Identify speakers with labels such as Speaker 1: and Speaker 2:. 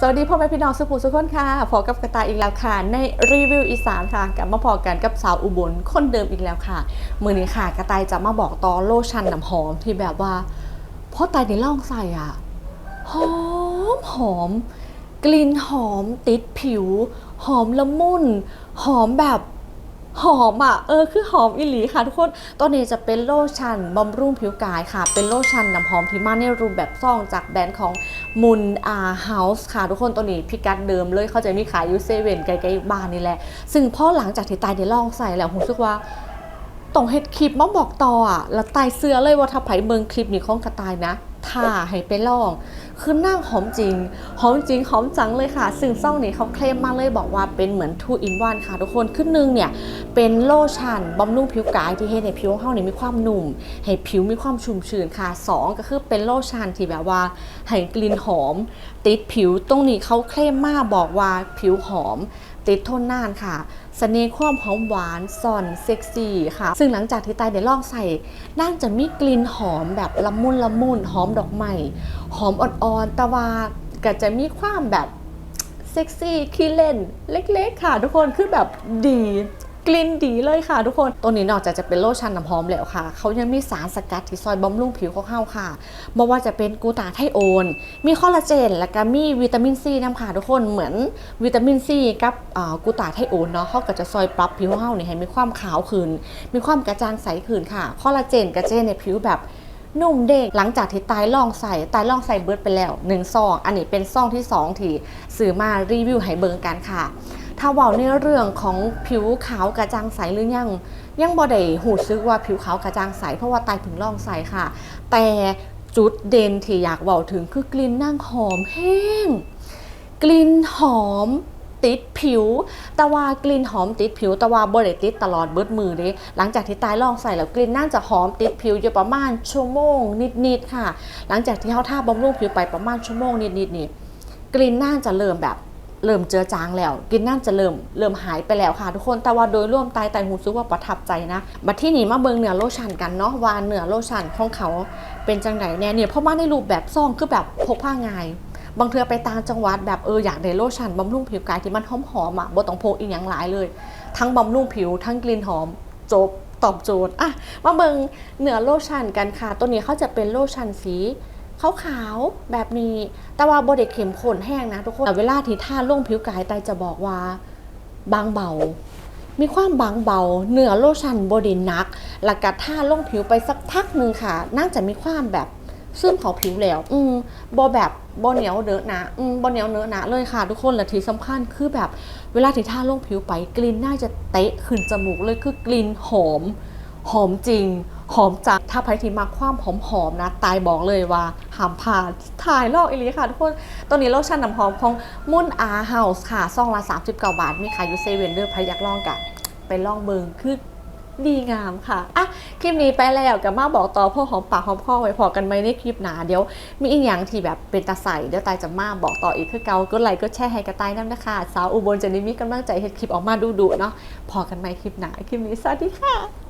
Speaker 1: สวัสดีพ่อแม่พี่น้องสุภูสุขคนค่ะพอกับกระตายอีกแล้วค่ะ ในรีวิวอีสานค่ะกลับมาพอกันกับสาวอุบลคนเดิมอีกแล้วค่ะ มือนี้ค่ะกระตายจะมาบอกต่อโลชั่นน้ำหอมที่แบบว่าพ่อตายในล่องใส่อะหอมหอม กลิ่นหอมติดผิว หอมละมุน หอมแบบ หอมอะ เออ คือหอมอิหลีค่ะทุกคนตัวนี้จะเป็นโลชั่นบำรุงผิวกายค่ะ เป็นโลชั่นน้ำหอมที่มาในรูปแบบซองจากแบรนด์ของมุนอาเฮาส์ค่ะ ทุกคนตัวนี้พิกัดเดิมเลย เขาจะมีขายอยูเซเว่นใกล้ๆบ้านนี่แหละ ซึ่งพอหลังจากที่ตายได้ลองใส่แล้วผมรู้สึกว่าต้องเฮ็ดคลิปมาบอกต่ออะ แล้วตายเสื้อเลยว่าถ้าไผเบิ่งคลิปนี้ของกระตายนะ ถ้าให้ไปลอง คือนั่งหอมจริง หอมจริงหอมจังเลยค่ะ ซึ่งซ่องนี้เขาเคลมมาเลยบอกว่าเป็นเหมือน two in one ค่ะ ทุกคนขึ้นหนึงเนี่ย เป็นโลชั่นบำรุงผิวกายที่เฮ็ดให้ผิวของเฮานี่มีความนุ่ม ให้ผิวมีความชุ่มชื้นค่ะสองก็คือเป็นโลชั่นที่แบบว่าให้กลิ่นหอม ติดผิวตรงนี้เขาเคลมมาบอกว่าผิวหอม ติดทนนานค่ะสเสน่ห์ความหอมหวานซ่อนเซ็กซี่ค่ะ ซึ่งหลังจากที่ตายได้ลองใส่น่าจะมีกลิ่นหอมแบบละมุนละมุนหอมดอกไม้หอมอ่อนๆแต่ว่าก็จะมีความแบบเซ็กซี่ขี้เล่นเล็กๆค่ะ ทุกคนคือแบบดี กลิ่นดีเลยค่ะทุกคนตัวนี้นอกจากจะเป็นโลชั่นน้ำหอมแล้วค่ะ เขายังมีสารสกัดที่ซอยบำรุงผิวของเฮาค่ะไม่ว่าจะเป็นกูตาไทโอน มีคอลลาเจน และก็มีวิตามินซีน้ำค่ะทุกคนเหมือนวิตามินซีกับกูตาไทโอนเนาะเขาก็จะซอยปรับผิวของเฮาเนี่ยให้มีความขาวขึ้น มีความกระจ่างใสขึ้นค่ะ คอลลาเจนกระเจนในผิวแบบนุ่มเด้งหลังจากที่ตายลองใส่ตายลองใส่เบิร์ดไปแล้วหนึ่งซองอันนี้เป็นซองที่สองที่สื่อมารีวิวให้เบิงกันค่ะ ถ้าเว่าในเรื่องของผิวขาวกระจ่างใสหรือยังยังบ่ได้หูซึกว่าผิวขาวกระจ่างใสเพราะว่าตายถึงลองใส่ค่ะ แต่จุดเด่นที่อยากเว้าถึงคือกลิ่นนั่งหอมแห้ง กลิ่นหอมติดผิว แต่ว่ากลิ่นหอมติดผิว แต่ว่าบ่ได้ติดตลอดเบิดมือเด้หลังจากที่ตายลองใส่แล้วกลิ่นน่าจะหอมติดผิวอยู่ประมาณชั่วโมงนิดๆค่ะ หลังจากที่เขาทาบำรุงผิวไปประมาณชั่วโมงนิดๆนี่กลิ่นน่าจะเริ่มแบบ เริ่มเจือจางแล้วกินน่าจะเริ่มเริ่มหายไปแล้วค่ะ ทุกคนแต่ว่าโดยรวมตายตายหูซึกว่าประทับใจนะบัดที่นี่มาเบิงเนื้อโลชั่นกันเนาะว่าเนื้อโลชั่นของเขาเป็นจังไดแน่เนี่ยเพราะมาในรูปแบบซองคือแบบพกผ้าง่ายบางเทือไปต่างจังหวัดแบบเอออยากได้โลชั่นบำรุงผิวกายที่มันหอมหอมๆอะบ่ต้องพกอีกอย่างหลายเลย ทั้งบำรุงผิวทั้งกลิ่นหอมจบตอบโจทย์อะมาเบิงเนื้อโลชั่นกันค่ะ ตัวนี้เขาจะเป็นโลชั่นสี ขาวๆแบบนี้แต่ว่าบไดเข้มขนแห้งนะทุกคนแต่เวลาที่ทาล่งผิวกายไตจะบอกว่าบางเบา มีความบางเบาเนื้อโลชั่นบไดหนักแล้วก็ทาล่งผิวไปสักพักหนึ่งค่ะ น่าจะมีความแบบซึมเขาผิวแล้ว อืมบอแบบบอเหนียวเนอะนะ อืมบอเหนียวเนอะหนะเลยค่ะ ทุกคนและที่สำคัญคือแบบเวลาที่ทาล่งผิวไปกลิ่นน่าจะเตะขึ้นจมูกเลยคือกลิ่นหอม หอมจริง หอมจังถ้าใครที่มาความหอมหอมๆนะ ตายบอกเลยว่าหามผ่านถ่ายลอกอีลีค่ะทุกคนตัวนี้โลชั่นน้ำหอมของมุนอาเฮาส์ค่ะซองละ 39 บาท มีขายอยู่เซเว่นเด้อใครอยากลองกะไปลองเบิงคือดีงามค่ะ อะ คลิปนี้ไปแล้วกับมาบอกต่อพ่อหอมปากหอมคอไว้พอกันไหมในคลิปหนาเดี๋ยว มีอีกอย่างที่แบบเป็นตาใสเดี๋ยวตายจะมาบอกต่ออีกคือเกาก็ไลค์ก็แชร์ให้กระต่ายน้ำนะคะ สาวอุบลจะได้มีกำลังใจเฮ็ดคลิปออกมาดูๆเนาะพอกันไหมคลิปหนาคลิปนี้สวัสดีค่ะ